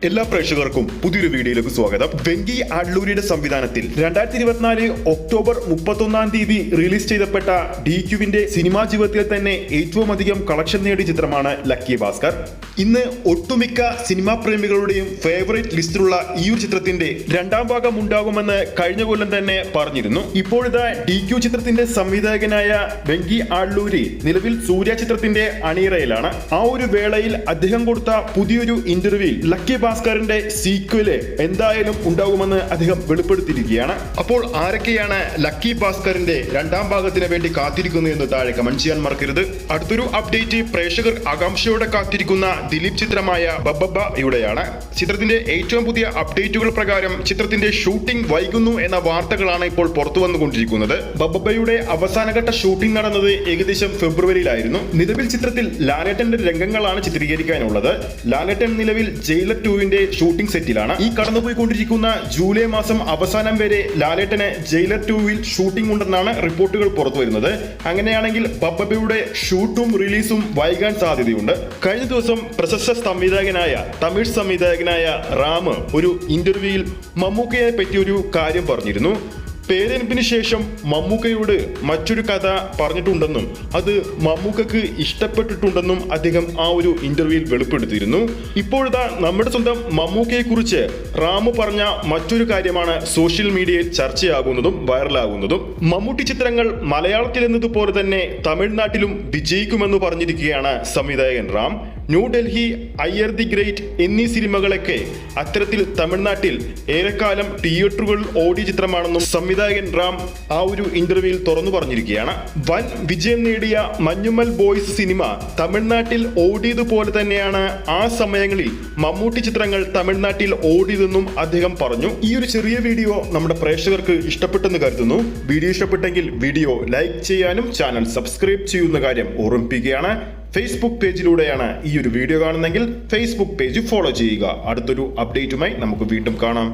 എല്ലാ പ്രേക്ഷകർക്കും പുതിയൊരു വീഡിയോയിലേക്ക് സ്വാഗതം. വെങ്കി ആഡ്ലൂരിയുടെ സംവിധാനത്തിൽ രണ്ടായിരത്തി ഇരുപത്തിനാല് ഒക്ടോബർ മുപ്പത്തൊന്നാം തീയതി റിലീസ് ചെയ്തപ്പെട്ട ഡി ക്യുവിന്റെ സിനിമാ ജീവിതത്തിൽ തന്നെ ഏറ്റവും അധികം കളക്ഷൻ നേടിയ ചിത്രമാണ് ലക്കി ഭാസ്കർ. ഇന്ന് ഒട്ടുമിക്ക സിനിമാ പ്രേമികളുടെയും ഫേവറേറ്റ് ലിസ്റ്റിലുള്ള ഈ ഒരു ചിത്രത്തിന്റെ രണ്ടാം ഭാഗം ഉണ്ടാകുമെന്ന് കഴിഞ്ഞ കൊല്ലം തന്നെ പറഞ്ഞിരുന്നു. ഇപ്പോഴിതാ ഡി ക്യു ചിത്രത്തിന്റെ സംവിധായകനായ വെങ്കി ആഡ്ലൂരി നിലവിൽ സൂര്യ ചിത്രത്തിന്റെ അണിയറയിലാണ്. ആ ഒരു വേളയിൽ അദ്ദേഹം കൊടുത്ത പുതിയൊരു ഇന്റർവ്യൂവിൽ ലക്കി ഭാസ്കറിന്റെ സീക്വൽ എന്തായാലും ഉണ്ടാകുമെന്ന് അദ്ദേഹം വെളിപ്പെടുത്തിയിരിക്കുകയാണ്. അപ്പോൾ ആരൊക്കെയാണ് ലക്കി ഭാസ്കറിന്റെ രണ്ടാം ഭാഗത്തിന് വേണ്ടി കാത്തിരിക്കുന്നു എന്ന് താഴെ കമന്റ് ചെയ്യാൻ മറക്കരുത്. അടുത്തൊരു അപ്ഡേറ്റ് പ്രേക്ഷകർ ആകാംക്ഷയോടെ കാത്തിരിക്കുന്ന ദിലീപ് ചിത്രമായ ബബ്ബയുടെയാണ് ചിത്രത്തിന്റെ ഏറ്റവും പുതിയ അപ്ഡേറ്റുകൾ പ്രകാരം ചിത്രത്തിന്റെ ഷൂട്ടിംഗ് വൈകുന്നു എന്ന വാർത്തകളാണ് ഇപ്പോൾ പുറത്തു വന്നുകൊണ്ടിരിക്കുന്നത്. ബബ്ബയുടെ അവസാനഘട്ട ഷൂട്ടിംഗ് നടന്നത് ഏകദേശം ഫെബ്രുവരിയിലായിരുന്നു. നിലവിൽ ചിത്രത്തിൽ ലാലേട്ടന്റെ രംഗങ്ങളാണ് ചിത്രീകരിക്കാനുള്ളത്. ലാലേട്ടൻ നിലവിൽ ജയിലർ ടുവിന്റെ ഷൂട്ടിംഗ് സെറ്റിലാണ് ഈ കടന്നുപോയിക്കൊണ്ടിരിക്കുന്ന ജൂലൈ മാസം അവസാനം വരെ ലാലേട്ടന് ജയിലർ ടുവിൽ ഷൂട്ടിംഗ് ഉണ്ടെന്നാണ് റിപ്പോർട്ടുകൾ പുറത്തു വരുന്നത്. അങ്ങനെയാണെങ്കിൽ ബബ്ബബിയുടെ ഷൂട്ടും റിലീസും വൈകാൻ സാധ്യതയുണ്ട്. കഴിഞ്ഞ ദിവസം പ്രശസ്ത സംവിധായകനായ തമിഴ് സംവിധായകനായ റാം ഒരു ഇന്റർവ്യൂവിൽ മമ്മൂക്കയെ പറ്റി ഒരു കാര്യം പറഞ്ഞിരുന്നു. പേരെടുപ്പിന് ശേഷം മമ്മൂക്കയോട് മറ്റൊരു കഥ പറഞ്ഞിട്ടുണ്ടെന്നും അത് മമ്മൂക്കക്ക് ഇഷ്ടപ്പെട്ടിട്ടുണ്ടെന്നും അദ്ദേഹം ആ ഒരു ഇന്റർവ്യൂവിൽ വെളിപ്പെടുത്തിയിരുന്നു. ഇപ്പോഴത്തെ നമ്മുടെ സ്വന്തം മമ്മൂക്കയെ കുറിച്ച് റാമു പറഞ്ഞ മറ്റൊരു കാര്യമാണ് സോഷ്യൽ മീഡിയയിൽ ചർച്ചയാകുന്നതും വൈറലാകുന്നതും. മമ്മൂട്ടി ചിത്രങ്ങൾ മലയാളത്തിൽ എന്നതുപോലെ തന്നെ തമിഴ്നാട്ടിലും വിജയിക്കുമെന്ന് പറഞ്ഞിരിക്കുകയാണ് സംവിധായകൻ റാം. ന്യൂഡൽഹി അയ്യർ ദി ഗ്രേറ്റ് എന്നീ സിനിമകളൊക്കെ അത്തരത്തിൽ തമിഴ്നാട്ടിൽ ഏറെക്കാലം തിയേറ്ററുകളിൽ ഓടിയ ചിത്രമാണെന്നും സംവിധായകൻ റാം ആ ഒരു ഇന്റർവ്യൂവിൽ തുറന്നു പറഞ്ഞിരിക്കുകയാണ്. വൻ വിജയം നേടിയ മഞ്ഞുമൽ ബോയ്സ് സിനിമ തമിഴ്നാട്ടിൽ ഓടിയതുപോലെ തന്നെയാണ് ആ സമയങ്ങളിൽ മമ്മൂട്ടി ചിത്രങ്ങൾ തമിഴ്നാട്ടിൽ ഓടിയതെന്നും അദ്ദേഹം പറഞ്ഞു. ഈ ഒരു ചെറിയ വീഡിയോ നമ്മുടെ പ്രേക്ഷകർക്ക് ഇഷ്ടപ്പെട്ടെന്ന് കരുതുന്നു. വീഡിയോ ഇഷ്ടപ്പെട്ടെങ്കിൽ വീഡിയോ ലൈക്ക് ചെയ്യാനും ചാനൽ സബ്സ്ക്രൈബ് ചെയ്യുന്ന കാര്യം ഓർമ്മിപ്പിക്കുകയാണ്. ഫേസ്ബുക്ക് പേജിലൂടെയാണ് ഈ ഒരു വീഡിയോ കാണുന്നതെങ്കിൽ ഫേസ്ബുക്ക് പേജ് ഫോളോ ചെയ്യുക. അടുത്തൊരു അപ്ഡേറ്റുമായി നമുക്ക് വീണ്ടും കാണാം.